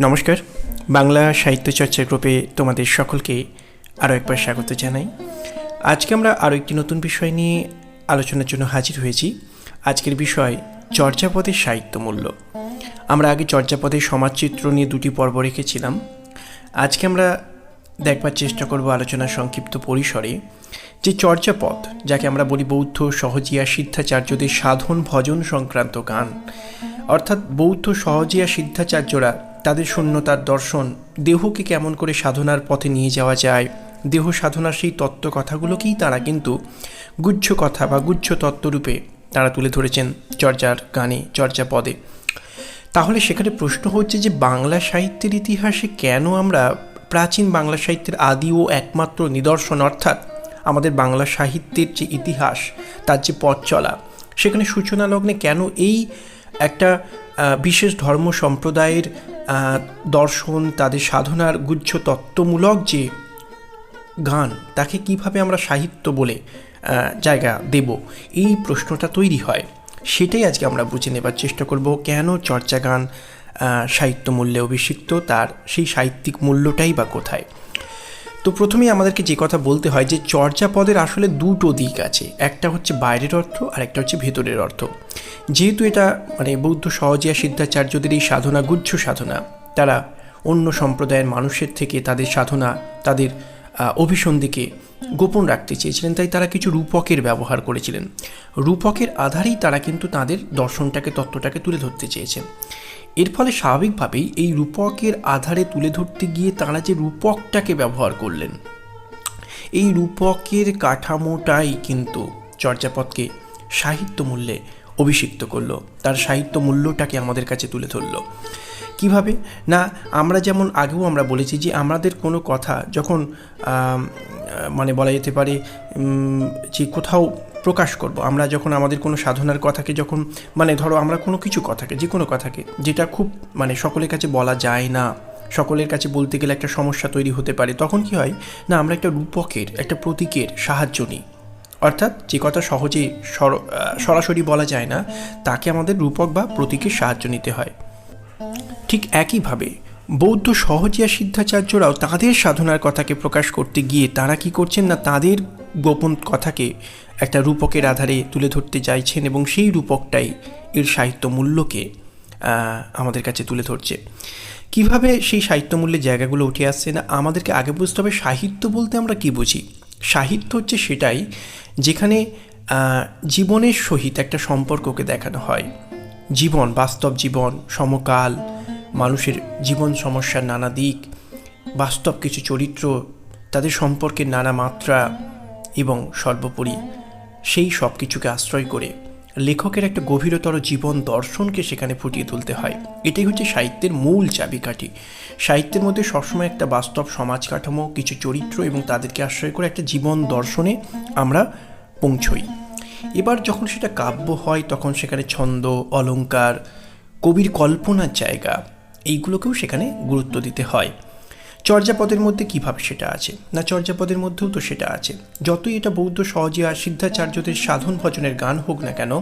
নমস্কার। বাংলা সাহিত্য চর্চা গ্রুপে তোমাদের সকলকে আরও একবার স্বাগত জানাই। আজকে আমরা আরও একটি নতুন বিষয় নিয়ে আলোচনার জন্য হাজির হয়েছি। আজকের বিষয় চর্যাপদের সাহিত্য মূল্য। আমরা আগে চর্যাপদের সমাজচিত্র নিয়ে দুটি পর্ব রেখেছিলাম। আজকে আমরা দেখবার চেষ্টা করব আলোচনার সংক্ষিপ্ত পরিসরে যে চর্যাপদ, যাকে আমরা বলি বৌদ্ধ সহজিয়া সিদ্ধাচার্যদের সাধন ভজন সংক্রান্ত গান। অর্থাৎ বৌদ্ধ সহজিয়া সিদ্ধাচার্যরা তাদের শূন্যতার দর্শন, দেহকে কেমন করে সাধনার পথে নিয়ে যাওয়া যায়, দেহ সাধনার সেই তত্ত্ব কথাগুলোকেই তারা কিন্তু গুচ্ছ কথা বা গুচ্ছ তত্ত্বরূপে তারা তুলে ধরেছেন চর্যার গানে চর্যা পদে তাহলে সেখানে প্রশ্ন হচ্ছে যে বাংলা সাহিত্যের ইতিহাসে কেন আমরা প্রাচীন বাংলা সাহিত্যের আদি ও একমাত্র নিদর্শন অর্থাৎ আমাদের বাংলা সাহিত্যের যে ইতিহাস, তার যে পথ চলা, সেখানে সূচনা লগ্নে কেন এই একটা বিশেষ ধর্ম সম্প্রদায়ের দর্শন, তাদের সাধনার গুচ্ছ তত্ত্বমূলক যে গান, তাকে কীভাবে আমরা সাহিত্য বলে জায়গা দেব, এই প্রশ্নটা তৈরি হয়। সেটাই আজকে আমরা বুঝে নেবার চেষ্টা করব, কেন চর্চা গান সাহিত্য মূল্যে অভিষিক্ত, তার সেই সাহিত্যিক মূল্যটাই বা কোথায়? তো প্রথমেই আমাদেরকে যে কথা বলতে হয় যে চর্যাপদের আসলে দুটো দিক আছে। একটা হচ্ছে বাইরের অর্থ আর একটা হচ্ছে ভেতরের অর্থ। যেহেতু এটা মানে বৌদ্ধ সহজিয়া সিদ্ধাচার্যদের এই সাধনা গুচ্ছ সাধনা, তারা অন্য সম্প্রদায়ের মানুষের থেকে তাদের সাধনা, তাদের অভিসন্ধিকে গোপন রাখতে চেয়েছিলেন, তাই তারা কিছু রূপকের ব্যবহার করেছিলেন। রূপকের আধারেই তারা কিন্তু তাদের দর্শনটাকে, তত্ত্বটাকে তুলে ধরতে চেয়েছেন। এর ফলে স্বাভাবিকভাবেই এই রূপকের আধারে তুলে ধরতে গিয়ে তারা যে রূপকটাকে ব্যবহার করলেন। এই রূপকের কাঠামোটাই কিন্তু চর্যাপদকে সাহিত্য মূল্যে অভিষিক্ত করল। তার সাহিত্য মূল্যটাকে আমাদের কাছে তুলে ধরলো। কীভাবে? না, আমরা যেমন আগেও আমরা বলেছি যে আমাদের কোনো কথা যখন মানে বলা যেতে পারে যে কোথাও প্রকাশ করব। আমরা যখন আমাদের কোনো সাধনার কথাকে যখন মানে ধরো আমরা কোনো কিছু কথাকে, যে কোনো কথাকে, যেটা খুব মানে সকলের কাছে বলা যায় না, সকলের কাছে বলতে গেলে একটা সমস্যা তৈরি হতে পারে, তখন কি হয়? না, আমরা একটা রূপকের, একটা প্রতীকের সাহায্য নিই। অর্থাৎ যে কথা সহজে সর- সরাসরি বলা যায় না, তাকে আমাদের রূপক বা প্রতীকের সাহায্য নিতে হয়। ঠিক একইভাবে বৌদ্ধ সহজিয়া সিদ্ধাচার্যরাও তাদের সাধনার কথাকে প্রকাশ করতে গিয়ে তারা কি করছেন না, তাদের গোপন কথাকে একটা রূপকের আধারে তুলে ধরতে চাইছেন এবং সেই রূপকটাই এর সাহিত্য মূল্যকে আমাদের কাছে তুলে ধরছে। কীভাবে সেই সাহিত্য মূল্যের জায়গাগুলো উঠে আসছে না, আমাদেরকে আগে বুঝতে হবে সাহিত্য বলতে আমরা কি বুঝি? সাহিত্য হচ্ছে সেটাই যেখানে জীবনের সহিত একটা সম্পর্ককে দেখানো হয়। জীবন, বাস্তব জীবন, সমকাল, মানুষের জীবন সমস্যার নানা দিক, বাস্তব কিছু চরিত্র, তাদের সম্পর্কের নানা মাত্রা এবং সর্বোপরি সেই সব কিছুকে আশ্রয় করে লেখকের একটা গভীরতর জীবন দর্শনকে সেখানে ফুটিয়ে তুলতে হয়। এটাই হচ্ছে সাহিত্যের মূল চাবিকাঠি। সাহিত্যের মধ্যে সবসময় একটা বাস্তব সমাজ কাঠামো, কিছু চরিত্র এবং তাদেরকে আশ্রয় করে একটা জীবন দর্শনে আমরা পৌঁছই। এবার যখন সেটা কাব্য হয়, তখন সেখানে ছন্দ, অলংকার, কবির কল্পনার জায়গা, এইগুলোকেও সেখানে গুরুত্ব দিতে হয়। চর্যাপদের মধ্যে কীভাবে সেটা আছে? না, চর্যাপদের মধ্যেও তো সেটা আছে। যতই এটা বৌদ্ধ সহজে আর সিদ্ধাচার্যদের সাধন ভজনের গান হোক না কেন,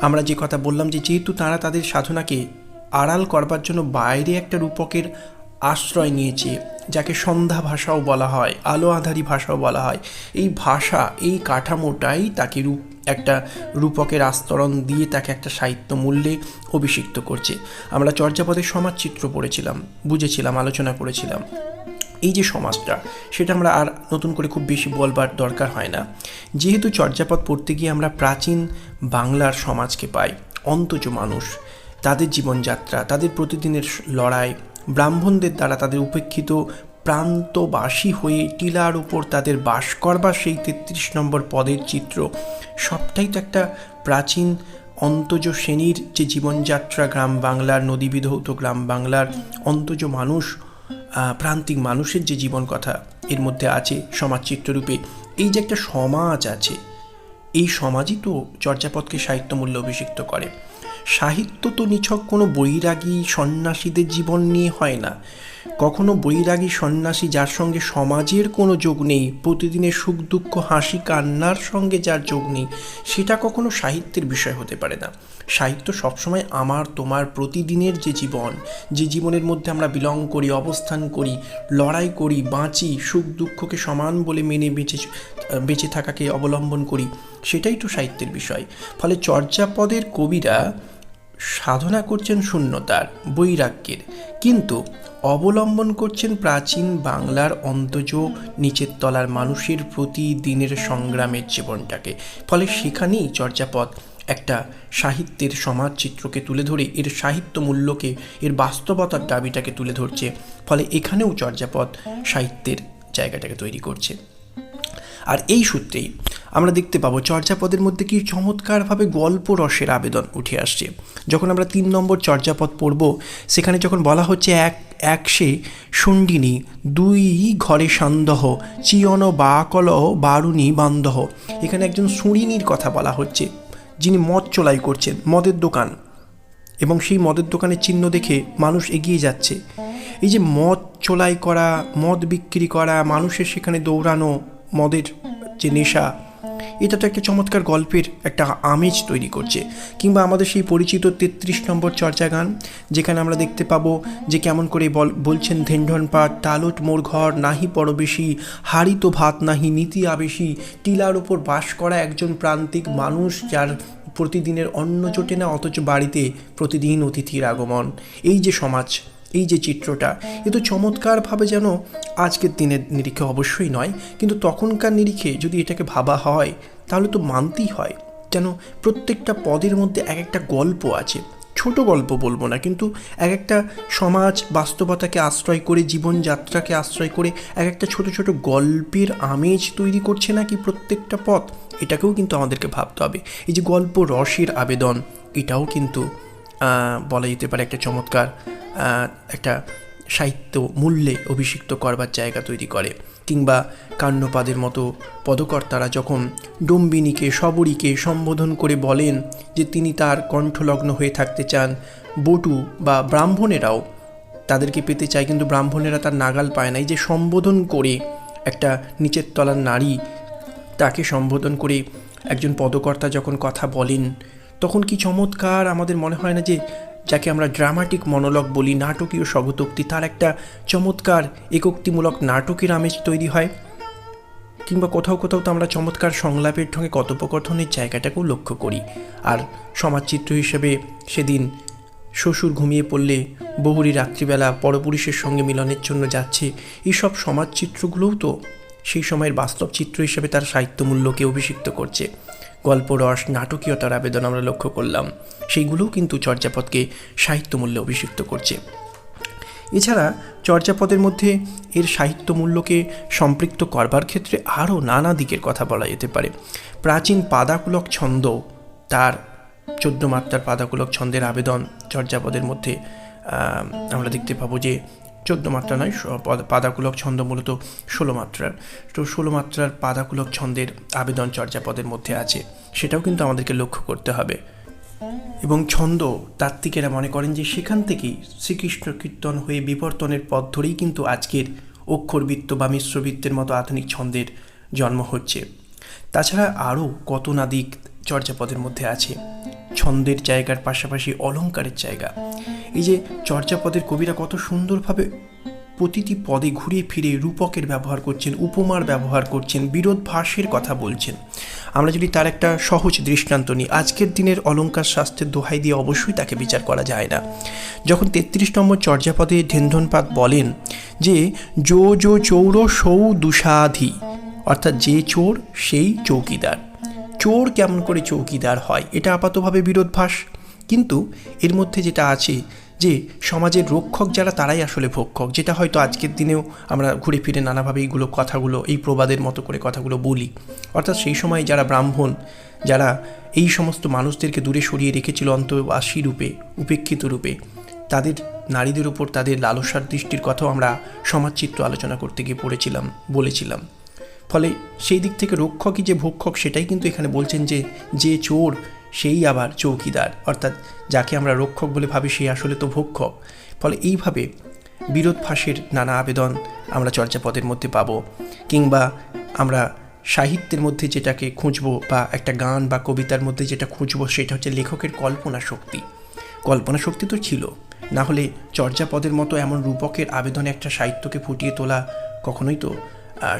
আমরা যে কথা বললাম যে যেহেতু তারা তাদের সাধনাকে আড়াল করবার জন্য বাইরে একটা রূপকের আশ্রয় নিয়েছে যাকে সন্ধ্যা ভাষাও বলা হয় আলো আধারি ভাষাও বলা হয়, এই ভাষা, এই কাঠামোটাই তাকে রূপ, একটা রূপকের আস্তরণ দিয়ে তাকে একটা সাহিত্য মূল্যে অভিষিক্ত করছে। আমরা চর্যাপদের সমাজচিত্র পড়েছিলাম, বুঝেছিলাম, আলোচনা করেছিলাম। এই যে সমাজটা, সেটা আমরা আর নতুন করে খুব বেশি বলবার দরকার হয় না। যেহেতু চর্যাপদ পড়তে গিয়ে আমরা প্রাচীন বাংলার সমাজকে পাই অন্তজ মানুষ, তাদের জীবনযাত্রা, তাদের প্রতিদিনের লড়াই ব্রাহ্মণদের দ্বারা তাদের উপেক্ষিত প্রান্তবাসী হয়ে টিলার উপর তাদের বাস করবার সেই তেত্রিশ নম্বর পদের চিত্র। সবটাই তো একটা প্রাচীন অন্তজ শ্রেণির যে জীবনযাত্রা গ্রাম বাংলার নদী বিধৌত গ্রাম বাংলার অন্তজ মানুষ প্রান্তিক মানুষের যে জীবন কথা এর মধ্যে আছে সমাজচিত্ররূপে। এই যে একটা সমাজ আছে, এই সমাজই তো চর্যাপদকে সাহিত্য মূল্য অভিষিক্ত করে। সাহিত্য তো নিছক কোনো বৈরাগী সন্ন্যাসীদের জীবন নিয়ে হয় না। কখনো বৈরাগী সন্ন্যাসী যার সঙ্গে সমাজের কোনো যোগ নেই, প্রতিদিনের সুখ দুঃখ, হাসি, কান্নার সঙ্গে যার যোগ নেই, সেটা কখনো সাহিত্যের বিষয় হতে পারে না। সাহিত্য সবসময় আমার, তোমার প্রতিদিনের যে জীবন, যে জীবনের মধ্যে আমরা বিলং করি, অবস্থান করি, লড়াই করি, বাঁচি, সুখ দুঃখকে সমান বলে মেনে বেঁচে বেঁচে থাকাকে অবলম্বন করি, সেটাই তো সাহিত্যের বিষয়। ফলে চর্যাপদের কবিরা সাধনা করছেন শূন্যতার, বৈরাগ্যের। কিন্তু অবলম্বন করছেন প্রাচীন বাংলার অন্তজ নিচের তলার মানুষের প্রতিদিনের সংগ্রামের জীবনটাকে। ফলে সেখানেই চর্যাপদ একটা সাহিত্যের সমাজ চিত্রকে তুলে ধরে, এর সাহিত্য মূল্যকে, এর বাস্তবতার দাবিটাকে তুলে ধরছে। ফলে এখানেও চর্যাপদ সাহিত্যের জায়গাটাকে তৈরি করছে। আর এই সূত্রেই আমরা দেখতে পাবো চর্যাপদের মধ্যে কি চমৎকারভাবে গল্প রসের আবেদন উঠে আসছে। যখন আমরা তিন নম্বর চর্যাপদ পড়ব, সেখানে যখন বলা হচ্ছে এক এক সে শুণ্ডিনী দুই ঘরে সান্দহ, চিয়ন বাকল বারুণী বান্দহ এখানে একজন সুরিনীর কথা বলা হচ্ছে, যিনি মদ চোলাই করছেন, মদের দোকান। এবং সেই মদের দোকানের চিহ্ন দেখে মানুষ এগিয়ে যাচ্ছে। এই যে মদ চোলাই করা, মদ বিক্রি করা, মানুষের সেখানে দৌড়ানো, মদের যে নেশা এটা তো একটা চমৎকার গল্পের একটা আমেজ তৈরি করছে। কিংবা আমাদের সেই পরিচিত তেত্রিশ নম্বর চর্চা গান যেখানে আমরা দেখতে পাবো যে কেমন করে বল বলছেন ধেন্ডন পাট তালট মোর ঘর নাহি পরবেশি হাড়ি তো ভাত নাহি নীতি আবেশি, টিলার ওপর বাস করা একজন প্রান্তিক মানুষ যার প্রতিদিনের অন্ন জোটে না, অথচ বাড়িতে প্রতিদিন অতিথির আগমন। এই যে সমাজ এই যে চিত্রটা, এ তো চমৎকারভাবে যেন আজকের দিনের নিরিখে অবশ্যই নয়, কিন্তু তখনকার নিরিখে যদি এটাকে ভাবা হয়, তাহলে তো মানতেই হয় যেন প্রত্যেকটা পদের মধ্যে এক একটা গল্প আছে। ছোট গল্প বলব না, কিন্তু এক একটা সমাজ বাস্তবতাকে আশ্রয় করে, জীবনযাত্রাকে আশ্রয় করে এক একটা ছোট ছোট গল্পের আমেজ তৈরি করছে নাকি প্রত্যেকটা পথ এটাকেও কিন্তু আমাদেরকে ভাবতে হবে। এই যে গল্প রসের আবেদন, এটাও কিন্তু বলা যেতে পারে একটা চমৎকার একটা সাহিত্য মূল্যে অভিষিক্ত করবার জায়গা তৈরি করে। কিংবা কান্নপাদের মতো পদকর্তারা যখন ডম্বিনীকে, সবরীকে সম্বোধন করে বলেন যে তিনি তার কণ্ঠলগ্ন হয়ে থাকতে চান বটু বা ব্রাহ্মণেরাও, তাদেরকে পেতে চায় কিন্তু ব্রাহ্মণেরা তার নাগাল পায় না এই যে সম্বোধন করে একটা নিচের তলার নারী তাকে সম্বোধন করে একজন পদকর্তা যখন কথা বলেন তখন কি চমৎকার আমাদের মনে হয় না যে যাকে আমরা ড্রামাটিক মনোলগ বলি, নাটকীয় স্বগতোক্তি, তার একটা চমৎকার একোক্তিমূলক নাটকের আমেজ তৈরি হয়? কিংবা কোথাও কোথাও তো আমরা চমৎকার সংলাপের ঢঙে কথোপকথনের জায়গাটাকেও লক্ষ্য করি। আর সমাজচিত্র হিসেবে সেদিন শ্বশুর ঘুমিয়ে পড়লে বহুরি রাত্রিবেলা পরপুরুষের সঙ্গে মিলনের জন্য যাচ্ছে, এইসব সমাজচিত্রগুলোও তো সেই সময়ের বাস্তব চিত্র হিসেবে তার সাহিত্যমূল্যকে অভিষিক্ত করছে। গল্প, রস নাটকীয়তার আবেদন আমরা লক্ষ্য করলাম। সেইগুলোও কিন্তু চর্যাপদকে সাহিত্যমূল্যে অভিষিক্ত করছে। এছাড়া চর্যাপদের মধ্যে এর সাহিত্য মূল্যকে সম্পৃক্ত করবার ক্ষেত্রে আরও নানা দিকের কথা বলা যেতে পারে। প্রাচীন পাদাকুলক ছন্দ, তার চোদ্দ মাত্রার পাদাকুলক ছন্দের আবেদন চর্যাপদের মধ্যে আমরা দেখতে পাবো যে চোদ্দ মাত্রা নয় পাদাকুলক ছন্দ মূলত ষোলো মাত্রার। তো ষোলো মাত্রার পাদাকুলক ছন্দের আবেদন চর্যাপদের মধ্যে আছে। সেটাও কিন্তু আমাদেরকে লক্ষ্য করতে হবে। এবং ছন্দ তাত্ত্বিকেরা মনে করেন যে সেখান থেকেই শ্রীকৃষ্ণ কীর্তন হয়ে বিবর্তনের পথ ধরেই কিন্তু আজকের অক্ষরবৃত্ত বা মিশ্রবৃত্তের মতো আধুনিক ছন্দের জন্ম হচ্ছে। তাছাড়া আরও কত না দিক চর্যাপদের মধ্যে আছে। ছন্দের জায়গার পাশাপাশি অলঙ্কারের জায়গা। এই যে চর্যাপদের কবিরা কত সুন্দরভাবে প্রতিটি পদে ঘুরে ফিরে রূপকের ব্যবহার করছেন, উপমার ব্যবহার করছেন, বিরোধ ভাষের কথা বলছেন। আমরা যদি তার একটা সহজ দৃষ্টান্ত নিই, আজকের দিনের অলঙ্কার শাস্ত্রের দোহাই দিয়ে অবশ্যই তাকে বিচার করা যায় না। যখন তেত্রিশ নম্বর চর্যাপদে ঢেন্ধনপাত বলেন যে জো জো চৌর সৌ দুষাধি অর্থাৎ যে চোর, সেই চৌকিদার। চোর কেমন করে চৌকিদার হয়, এটা আপাতভাবে বিরোধভাস। কিন্তু এর মধ্যে যেটা আছে যে, সমাজের রক্ষক যারা, তারাই আসলে ভক্ষক। যেটা হয়তো আজকের দিনেও আমরা ঘুরে ফিরে নানাভাবে এইগুলো কথাগুলো, এই প্রবাদের মতো করে কথাগুলো বলি। অর্থাৎ সেই সময় যারা ব্রাহ্মণ, যারা এই সমস্ত মানুষদেরকে দূরে সরিয়ে রেখেছিল অন্তবাসী রূপে, উপেক্ষিত রূপে, তাদের নারীদের উপর তাদের লালসার দৃষ্টির কথাও আমরা সমাজচিত্র আলোচনা করতে গিয়ে পড়েছিলাম, বলেছিলাম। ফলে সেই দিক থেকে রক্ষকই যে ভক্ষক সেটাই কিন্তু এখানে বলছেন যে যে চোর সেই আবার চৌকিদার। অর্থাৎ যাকে আমরা রক্ষক বলে ভাবি সেই আসলে তো ভক্ষক। ফলে এইভাবে বিরোধ ফাঁসের নানা আবেদন আমরা চর্যাপদের মধ্যে পাবো। কিংবা আমরা সাহিত্যের মধ্যে যেটাকে খুঁজবো বা একটা গান বা কবিতার মধ্যে যেটা খুঁজবো সেটা হচ্ছে লেখকের কল্পনা শক্তি। কল্পনা শক্তি তো ছিল। না হলে চর্যাপদের মতো এমন রূপকের আবেদনে একটা সাহিত্যকে ফুটিয়ে তোলা কখনোই তো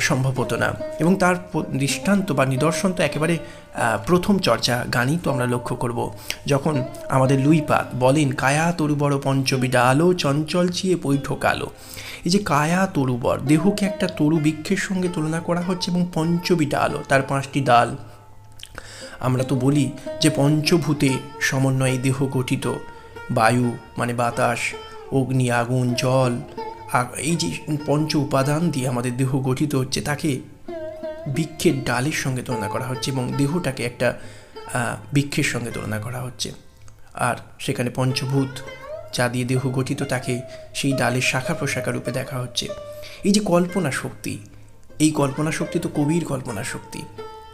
সম্ভব হতো না। এবং তার দৃষ্টান্ত বা নিদর্শন তো একেবারে প্রথম চর্চা, গানই তো আমরা লক্ষ্য করব। যখন আমাদের লুইপাত বলেন, কায়া তরুবর পঞ্চবিডা আলো চঞ্চল চিয়ে বৈঠক আলো এই যে কায়া তরুবর, দেহকে একটা তরু বৃক্ষের সঙ্গে তুলনা করা হচ্ছে এবং পঞ্চবিডা আলো তার পাঁচটি ডাল। আমরা তো বলি যে পঞ্চভূতে সমন্বয়ে দেহ গঠিত। বায়ু মানে বাতাস, অগ্নি, আগুন, জল আ- এই যে পঞ্চ উপাদান দিয়ে আমাদের দেহ গঠিত হচ্ছে, তাকে বৃক্ষের ডালের সঙ্গে তুলনা করা হচ্ছে এবং দেহটাকে একটা বৃক্ষের সঙ্গে তুলনা করা হচ্ছে। আর সেখানে পঞ্চভূত যা দিয়ে দেহ গঠিত, তাকে সেই ডালের শাখা প্রশাখা রূপে দেখা হচ্ছে। এই যে কল্পনা শক্তি, এই কল্পনা শক্তি তো কবির কল্পনা শক্তি।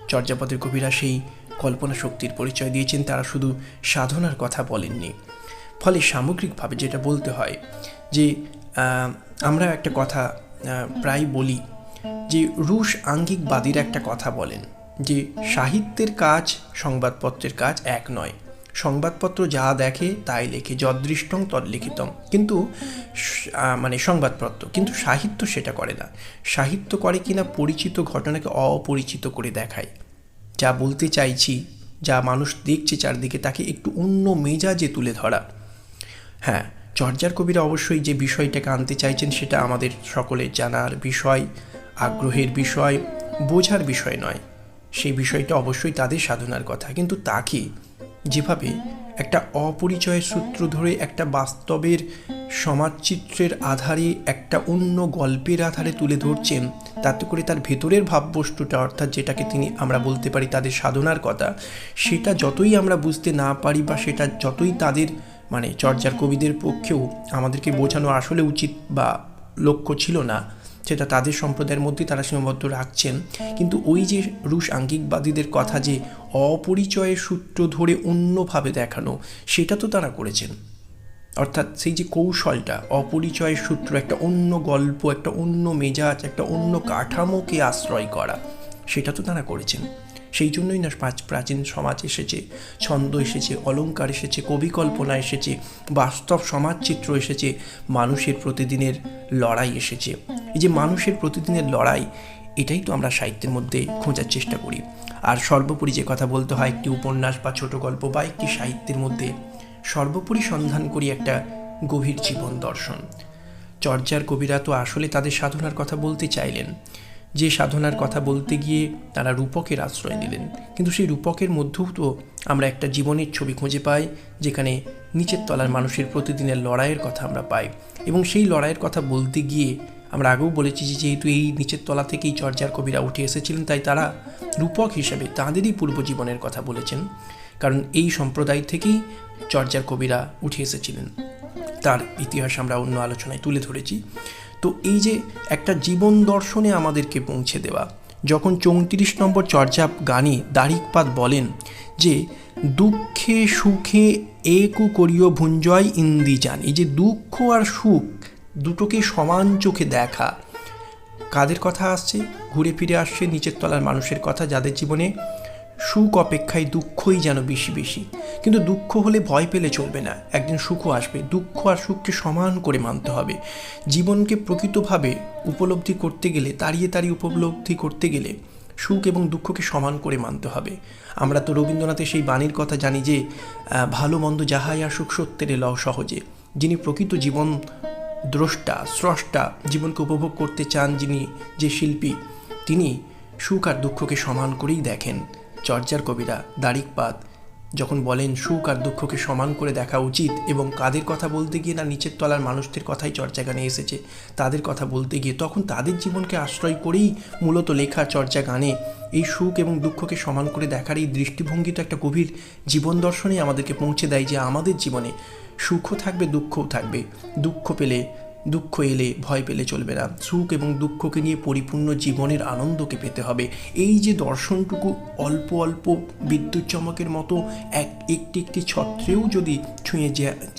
চর্যাপদের কবিরা সেই কল্পনা শক্তির পরিচয় দিয়েছেন, তারা শুধু সাধনার কথা বলেননি। ফলে সামগ্রিকভাবে যেটা বলতে হয় যে আমরা একটা কথা প্রায় বলি যে রুশ আঙ্গিকবাদীরা একটা কথা বলেন যে সাহিত্যের কাজ সংবাদপত্রের কাজ এক নয়। সংবাদপত্র যা দেখে তাই লেখে, যদৃষ্টং তদ্লিখিতম কিন্তু মানে সংবাদপত্র, কিন্তু সাহিত্য সেটা করে না। সাহিত্য করে কিনা পরিচিত ঘটনাকে অপরিচিত করে দেখায়। যা বলতে চাইছি, যা মানুষ দেখছে চারদিকে, তাকে একটু অন্য মেজাজে তুলে ধরা। হ্যাঁ চর্যার কবিরা অবশ্যই যে বিষয়টাকে আনতে চাইছেন সেটা আমাদের সকলের জানার বিষয়, আগ্রহের বিষয়, বোঝার বিষয় নয়। সেই বিষয়টা অবশ্যই তাদের সাধনার কথা। কিন্তু তাকে যেভাবে একটা অপরিচয়ের সূত্র ধরে একটা বাস্তবের সমাজচিত্রের আধারে একটা অন্য গল্পের আধারে তুলে ধরছেন, তাতে করে তার ভেতরের ভাববস্তুটা, অর্থাৎ যেটাকে তিনি আমরা বলতে পারি তাদের সাধনার কথা, সেটা যতই আমরা বুঝতে না পারি বা সেটা যতই তাদের মানে চর্যার কবিদের পক্ষেও আমাদেরকে বোঝানো আসলে উচিত বা লক্ষ্য ছিল না, সেটা তাদের সম্প্রদায়ের মধ্যেই তারা সীমাবদ্ধ রাখছেন। কিন্তু ওই যে রুশ আঙ্গিকবাদীদের কথা যে অপরিচয়ের সূত্র ধরে অন্যভাবে দেখানো, সেটা তো তারা করেছেন। অর্থাৎ সেই যে কৌশলটা, অপরিচয়ের সূত্র, একটা অন্য গল্প, একটা অন্য মেজাজ, একটা অন্য কাঠামোকে আশ্রয় করা, সেটা তো তারা করেছেন। সেই জন্যই না প্রাচ- প্রাচীন সমাজ এসেছে, ছন্দ এসেছে অলংকার এসেছে, কবিকল্পনা এসেছে, বাস্তব সমাজচিত্র এসেছে, মানুষের প্রতিদিনের লড়াই এসেছে। এই যে মানুষের প্রতিদিনের লড়াই, এটাই তো আমরা সাহিত্যের মধ্যে খোঁজার চেষ্টা করি। আর সর্বোপরি যে কথা বলতে হয়, একটি উপন্যাস বা ছোট গল্প বা একটি সাহিত্যের মধ্যে সর্বোপরি সন্ধান করি একটা গভীর জীবন দর্শন। চর্যার কবিরা তো আসলে তাদের সাধনার কথা বলতে চাইলেন। যে সাধনার কথা বলতে গিয়ে তারা রূপকের আশ্রয় নিলেন। কিন্তু সেই রূপকের মধ্যেও তো আমরা একটা জীবনের ছবি খুঁজে পাই, যেখানে নিচের তলার মানুষের প্রতিদিনের লড়াইয়ের কথা আমরা পাই। এবং সেই লড়াইয়ের কথা বলতে গিয়ে আমরা আগেও বলেছি যে যেহেতু এই নিচের তলা থেকেই চর্যার কবিরা উঠে এসেছিলেন, তাই তারা রূপক হিসেবে তাঁদেরই পূর্ব জীবনের কথা বলেছেন। কারণ এই সম্প্রদায় থেকেই চর্যার কবিরা উঠে এসেছিলেন। তার ইতিহাস আমরা অন্য আলোচনায় তুলে ধরেছি। তো এই যে একটা জীবন দর্শনে আমাদেরকে পৌঁছে দেওয়া, যখন চৌত্রিশ নম্বর চর্যা গানে দারিকপাত বলেন যে, দুঃখে সুখে একু করিও ভুঞ্জয় ইন্দি যান। এই যে দুঃখ আর সুখ দুটোকে সমান চোখে দেখা, কাদের কথা আসছে? ঘুরে ফিরে আসছে নিচের তলার মানুষের কথা যাদের জীবনে সুখ অপেক্ষায় দুঃখই যেন বেশি বেশি। কিন্তু দুঃখ হলে ভয় পেলে চলবে না। একদিন সুখও আসবে। দুঃখ আর সুখকে সমান করে মানতে হবে। জীবনকে প্রকৃতভাবে উপলব্ধি করতে গেলে, তাড়িয়ে তাড়িয়ে উপলব্ধি করতে গেলে সুখ এবং দুঃখকে সমান করে মানতে হবে। আমরা তো রবীন্দ্রনাথের সেই বাণীর কথা জানি যে ভালো মন্দ যাহাই আসুক সত্যের লও সহজে। যিনি প্রকৃত জীবন দ্রষ্টা, স্রষ্টা, জীবনকে উপভোগ করতে চান যিনি, যে শিল্পী, তিনি সুখ আর দুঃখকে সমান করেই দেখেন। চর্যার কবিরা দারিকপাত যখন বলেন, সুখ আর দুঃখকে সমান করে দেখা উচিত এবং কাদের কথা বলতে গিয়ে না নিচের তলার মানুষদের কথাই চর্চা গানে এসেছে? তাদের কথা বলতে গিয়ে তখন তাদের জীবনকে আশ্রয় করেই মূলত লেখা চর্চা গানে এই সুখ এবং দুঃখকে সমান করে দেখার এই দৃষ্টিভঙ্গি তো একটা গভীর জীবন দর্শনে আমাদেরকে পৌঁছে দেয় যে আমাদের জীবনে সুখও থাকবে, দুঃখও থাকবে। দুঃখ পেলে দুঃখ এলে ভয় পেলে চলবে না। সুখ এবং দুঃখকে নিয়ে পরিপূর্ণ জীবনের আনন্দকে পেতে হবে। এই যে দর্শনটুকু অল্প অল্প বিদ্যুৎ চমকের মতো এক একটি একটি ছত্রেও যদি ছুঁয়ে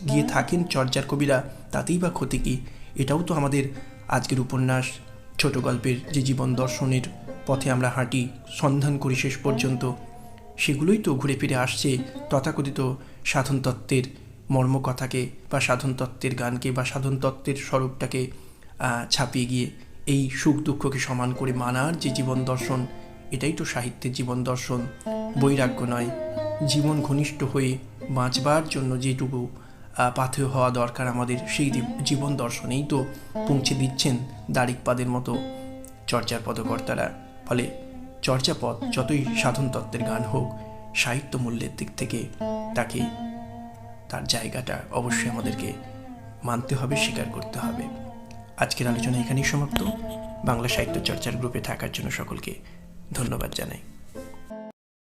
গিয়ে থাকেন চর্যার কবিরা, তাতেই বা ক্ষতি কী? এটাও তো আমাদের আজকের উপন্যাস। ছোট গল্পের যে জীবন দর্শনের পথে আমরা হাঁটি, সন্ধান করি শেষ পর্যন্ত, সেগুলোই তো ঘুরে ফিরে আসছে তথাকথিত সাধন তত্ত্বের মর্মকথাকে বা সাধন তত্ত্বের গানকে বা সাধন তত্ত্বের স্বরূপটাকে ছাপিয়ে গিয়ে এই সুখ দুঃখকে সমান করে মানার যে জীবন দর্শন, এটাই তো সাহিত্যের জীবন দর্শন। বৈরাগ্য নয়। জীবন ঘনিষ্ঠ হয়ে বাঁচবার জন্য যেটুকু পাথেয় হওয়া দরকার আমাদের, সেই জীবন দর্শনেই তো পৌঁছে দিচ্ছেন দারিকপাদের মতো চর্চার পদকর্তারা। ফলে চর্চাপদ যতই সাধন তত্ত্বের গান হোক, সাহিত্য মূল্যের দিক থেকে তাকে তার জায়গাটা অবশ্যই আমাদেরকে মানতে হবে, স্বীকার করতে হবে। আজকের আলোচনা এখানেই সমাপ্ত। বাংলা সাহিত্য চর্চার গ্রুপে থাকার জন্য সকলকে ধন্যবাদ জানাই।